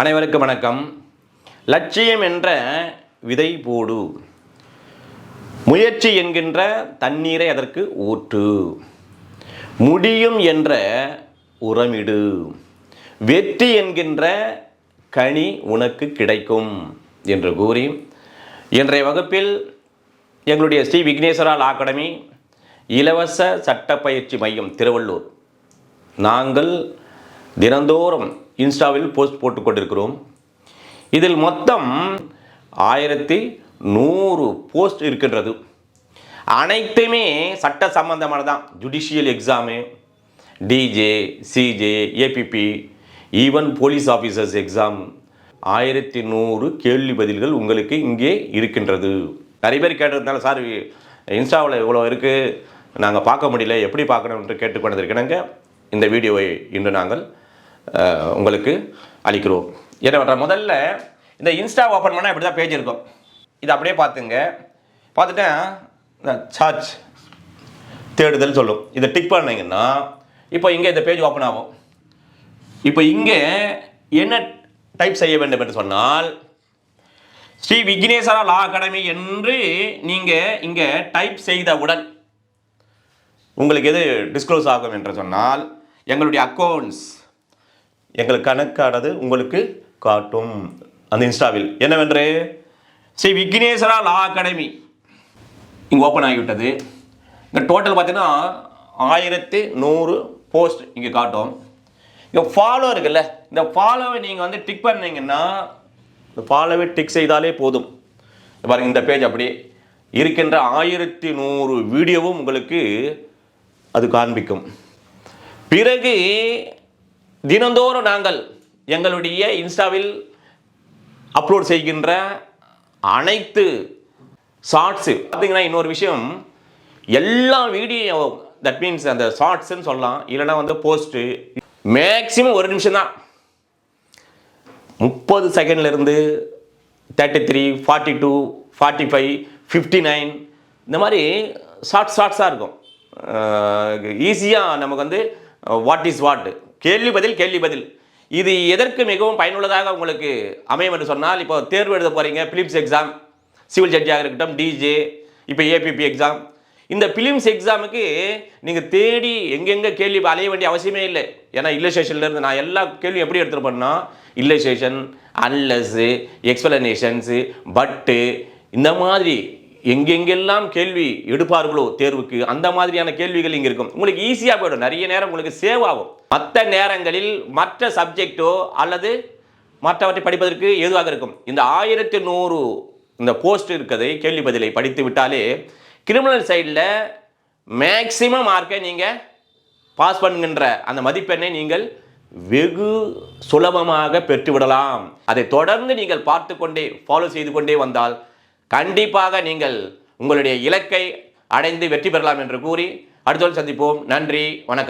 அனைவருக்கும் வணக்கம். லட்சியம் என்ற விதை போடு. முயற்சி என்கின்ற தண்ணீரை அதற்கு ஊற்று முடியும் என்ற உரமிடு. வெற்றி என்கின்ற கனி உனக்கு கிடைக்கும் என்று கூறி இன்றைய வகுப்பில் எங்களுடைய ஸ்ரீ விக்னேஸ்வரால் அகாடமி இலவச சட்டப்பயிற்சி மையம் திருவள்ளூர். நாங்கள் தினந்தோறும் இன்ஸ்டாவில் போஸ்ட் போட்டுக் கொண்டிருக்கிறோம். இதில் மொத்தம் ஆயிரத்தி நூறு போஸ்ட் இருக்கின்றது. அனைத்துமே சட்ட சம்பந்தமானதான். Judicial exam DJ CJ APP even police officers exam ஆயிரத்தி நூறு கேள்வி பதில்கள் உங்களுக்கு இங்கே இருக்கின்றது. நிறைய பேர் கேட்டிருந்தாலும் சார் இன்ஸ்டாவில் இவ்வளோ இருக்குது நாங்கள் பார்க்க முடியல. எப்படி பார்க்கணும் என்று கேட்டுக்கொண்டிருக்கிறேங்க. இந்த வீடியோவை இன்று நாங்கள் உங்களுக்கு அளிக்கிறோம். என்ன பண்ணுற முதல்ல இந்த இன்ஸ்டா ஓப்பன் பண்ணால் இப்படி தான் பேஜ் இருக்கும். இது அப்படியே பார்த்துங்க. பார்த்துட்டேன். இந்த சார்ஜ் தேடுதல் சொல்லும். இதை டிக் பண்ணிங்கன்னா இப்போ இங்கே இந்த பேஜ் ஓப்பன் ஆகும். இப்போ இங்கே என்ன டைப் செய்ய வேண்டும் என்று சொன்னால் ஸ்ரீ விக்னேஸ்வரா லா அகாடமி என்று நீங்கள் இங்கே டைப் செய்தவுடன் உங்களுக்கு எது டிஸ்க்ளோஸ் ஆகும் என்று சொன்னால் எங்களுடைய அக்கௌண்ட்ஸ் எங்கள் கணக்கானது உங்களுக்கு காட்டும். அந்த இன்ஸ்டாவில். என்னவென்று? Shri Vigneswara law academy. இங்கே ஓப்பன் ஆகிவிட்டது. இங்கே டோட்டல் பார்த்தீங்கன்னா ஆயிரத்தி நூறு போஸ்ட் இங்கே காட்டும். இங்கே ஃபாலோ இருக்குல்ல இந்த ஃபாலோவை நீங்கள் வந்து டிக் பண்ணீங்கன்னா இந்த ஃபாலோவை டிக் செய்தாலே போதும். பாருங்கள் பாருங்க இந்த பேஜ் அப்படி இருக்கின்ற ஆயிரத்தி நூறு வீடியோவும் உங்களுக்கு அது காண்பிக்கும். பிறகு தினந்தோறும் நாங்கள் எங்களுடைய இன்ஸ்டாவில் அப்லோட் செய்கின்ற அனைத்து ஷார்ட்ஸு பார்த்தீங்கன்னா இன்னொரு விஷயம் எல்லா வீடியோ தட் மீன்ஸ் அந்த ஷார்ட்ஸ்ன்னு சொல்லலாம். இல்லைன்னா வந்து போஸ்ட்டு மேக்ஸிமம் ஒரு நிமிஷம் தான் முப்பது செகண்ட்லேருந்து thirty three forty two forty five fifty nine இந்த மாதிரி ஷார்ட் ஷார்ட்ஸாக இருக்கும். ஈஸியாக நமக்கு வந்து வாட் இஸ் வாட் கேள்வி பதில் கேள்வி பதில். இது எதற்கு மிகவும் பயனுள்ளதாக உங்களுக்கு அமையும் என்று சொன்னால் இப்போ தேர்வு எழுத போகிறீங்க பிலிம்ஸ் எக்ஸாம் சிவில் ஜட்ஜாக இருக்கட்டும் டிஜே இப்போ ஏபிபி எக்ஸாம். இந்த பிலிம்ஸ் எக்ஸாமுக்கு நீங்கள் தேடி எங்கெங்கே கேள்வி அலைய வேண்டிய அவசியமே இல்லை. ஏன்னா இல்லஸ்டேஷன்லேருந்து நான் எல்லா கேள்வியும் எப்படி எடுத்துகிட்டு போனேன்னா இல்லஸ்ட்ரேஷன் அன்லஸ்ஸு எக்ஸ்பிளனேஷன்ஸு பட்டு இந்த மாதிரி எங்கெங்கெல்லாம் கேள்வி எடுப்பார்களோ தேர்வுக்கு அந்த மாதிரியான கேள்விகள் இங்கே இருக்கும். உங்களுக்கு ஈஸியாக போயிடும். நிறைய நேரம் உங்களுக்கு சேவ் ஆகும். மற்ற நேரங்களில் மற்ற சப்ஜெக்டோ அல்லது மற்றவற்றை படிப்பதற்கு ஏதுவாக இருக்கும். இந்த ஆயிரத்தி நூறு இந்த போஸ்ட் இருக்கதை கேள்வி பதிலை படித்து விட்டாலே கிரிமினல் சைடில் மேக்சிமம் மார்க்கை நீங்கள் பாஸ் பண்ணுகின்ற அந்த மதிப்பெண்ணை நீங்கள் வெகு சுலபமாக பெற்றுவிடலாம். அதை தொடர்ந்து நீங்கள் பார்த்து கொண்டே ஃபாலோ செய்து கொண்டே வந்தால் கண்டிப்பாக நீங்கள் உங்களுடைய இலக்கை அடைந்து வெற்றி பெறலாம் என்று கூறி அடுத்தோடு சந்திப்போம். நன்றி வணக்கம்.